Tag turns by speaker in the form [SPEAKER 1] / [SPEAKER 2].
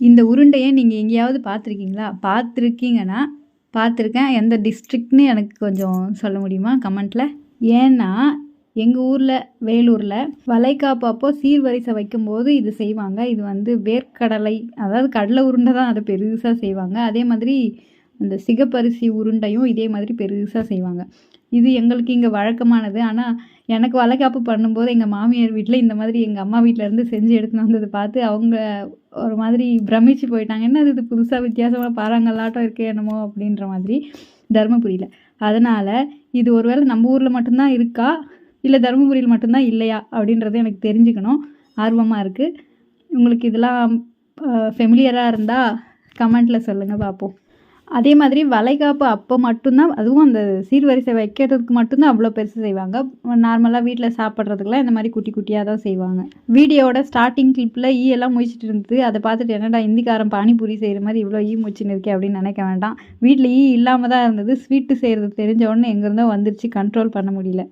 [SPEAKER 1] இந்த உருண்டையை நீங்கள் எங்கேயாவது பார்த்துருக்கீங்களா? பார்த்துருக்கீங்கன்னா பார்த்துருக்கேன். எந்த டிஸ்ட்ரிக்ட்னு எனக்கு கொஞ்சம் சொல்ல முடியுமா கமெண்ட்டில் ஏன்னா எங்கள் ஊரில் வேலூரில் வளைகாப்பு அப்போ சீர்வரிசை வைக்கும்போது இது செய்வாங்க. இது வந்து வேர்க்கடலை அதாவது கடலை உருண்டை தான் அதை பெருசாக செய்வாங்க. அதே மாதிரி அந்த சிகப்பரிசி உருண்டையும் இதே மாதிரி பெருசாக செய்வாங்க. இது எங்களுக்கு இங்கே வழக்கமானது. ஆனால் எனக்கு வளைகாப்பு பண்ணும்போது எங்கள் மாமியார் வீட்டில் இந்த மாதிரி எங்கள் அம்மா வீட்டிலேருந்து செஞ்சு எடுத்துன்னு வந்ததை பார்த்து அவங்க ஒரு மாதிரி பிரமிச்சு போயிட்டாங்க. என்ன இது புதுசாக வித்தியாசமாக பாறாங்கல்லாட்டம் இருக்கே என்னமோ அப்படின்ற மாதிரி தருமபுரியில். அதனால் இது ஒருவேளை நம்ம ஊரில் மட்டும்தான் இருக்கா? இல்லை தருமபுரியில் மட்டும்தான் இல்லையா? அப்படின்றது எனக்கு தெரிஞ்சுக்கணும். ஆர்வமாக இருக்குது உங்களுக்கு இதெல்லாம் ஃபெமிலியராக இருந்தால் கமெண்ட்டில் சொல்லுங்கள் பார்ப்போம். அதே மாதிரி வளைகாப்பு அப்போ மட்டும்தான் அதுவும் அந்த சீர்வரிசை வைக்கிறதுக்கு மட்டும்தான் அவ்வளோ பெருசு செய்வாங்க. நார்மலாக வீட்டில் சாப்பிட்றதுக்குலாம் இந்த மாதிரி குட்டி குட்டியாக தான் செய்வாங்க. வீடியோட ஸ்டார்டிங் கிளிப்பில் ஈ எல்லாம் முடிச்சுட்டு இருந்தது. அதை பார்த்துட்டு என்னடா இந்திக்காரன் பானிபூரி செய்கிற மாதிரி இவ்வளோ ஈ முடிச்சுன்னு இருக்கே அப்படின்னு நினைக்க வேண்டாம். வீட்டில் ஈ இல்லாமல் தான் இருந்தது. ஸ்வீட்டு செய்கிறது தெரிஞ்ச உடனே எங்கேருந்தோ வந்துருச்சு. கண்ட்ரோல் பண்ண முடியல.